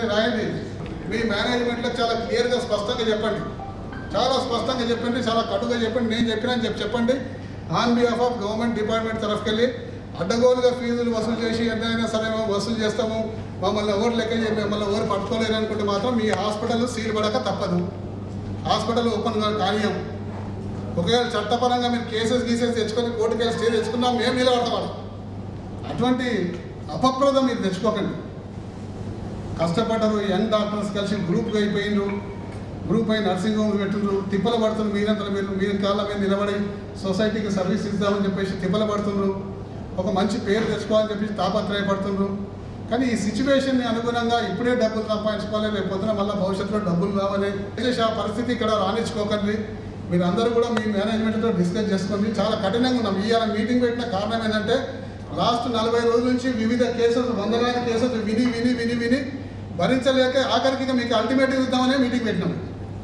అని రాయండి. మీ మేనేజ్మెంట్లో చాలా క్లియర్గా స్పష్టంగా చెప్పండి. చాలా స్పష్టంగా చెప్పండి చాలా కటుగా చెప్పండి నేను చెప్పినా అని చెప్పి చెప్పండి. On behalf of government department తరఫుకెళ్ళి అడ్డగోలుగా ఫీజులు వసూలు చేసి ఎంతైనా సరే మేము వసూలు చేస్తాము. మమ్మల్ని ఎవరు లెక్క చేయ మిమ్మల్ని ఎవరు పట్టుకోలేరు అనుకుంటే మాత్రం మీ హాస్పిటల్ సీల్ పడక తప్పదు. హాస్పిటల్ ఓపెన్ కానీయం ఒకవేళ చట్టపరంగా మీరు కేసెస్ గీసెస్ తెచ్చుకొని కోర్టుకి కేసు స్టే తెచ్చుకున్నా మేము నిలబడతాం అటువంటి అపప్రదం మీరు తెచ్చుకోకండి. కష్టపడ్డరు యంగ్ డాక్టర్స్ కలిసి గ్రూప్గా అయిపోయిండ్రు. గ్రూప్ అయి నర్సింగ్ హోమ్స్ పెట్టిండ్రు తిప్పలు పడుతున్నారు మీరంతా మీరు మీరు కాళ్ళ మీద నిలబడి సొసైటీకి సర్వీస్ ఇద్దామని చెప్పేసి తిప్పలు పడుతున్నారు ఒక మంచి పేరు తెచ్చుకోవాలని చెప్పేసి తాపత్రయపడుతున్నారు కానీ ఈ సిచ్యువేషన్ని అనుగుణంగా ఇప్పుడే డబ్బులు సంపాదించుకోవాలి రేపు పొద్దున మళ్ళీ భవిష్యత్తులో డబ్బులు రావాలి. దయచేసి ఆ పరిస్థితి ఇక్కడ రాణించుకోకండి. మీరు అందరూ కూడా మీ మేనేజ్మెంట్తో డిస్కస్ చేసుకోండి. చాలా కఠినంగా ఉన్నాం. ఇవాళ మీటింగ్ పెట్టిన కారణం ఏంటంటే లాస్ట్ నలభై రోజుల నుంచి వివిధ కేసెస్ వందలాది కేసెస్ విని విని విని విని భరించలేక ఆఖరికి మీకు అల్టిమేటివ్ ఇద్దామనే మీటింగ్ పెట్టినాం.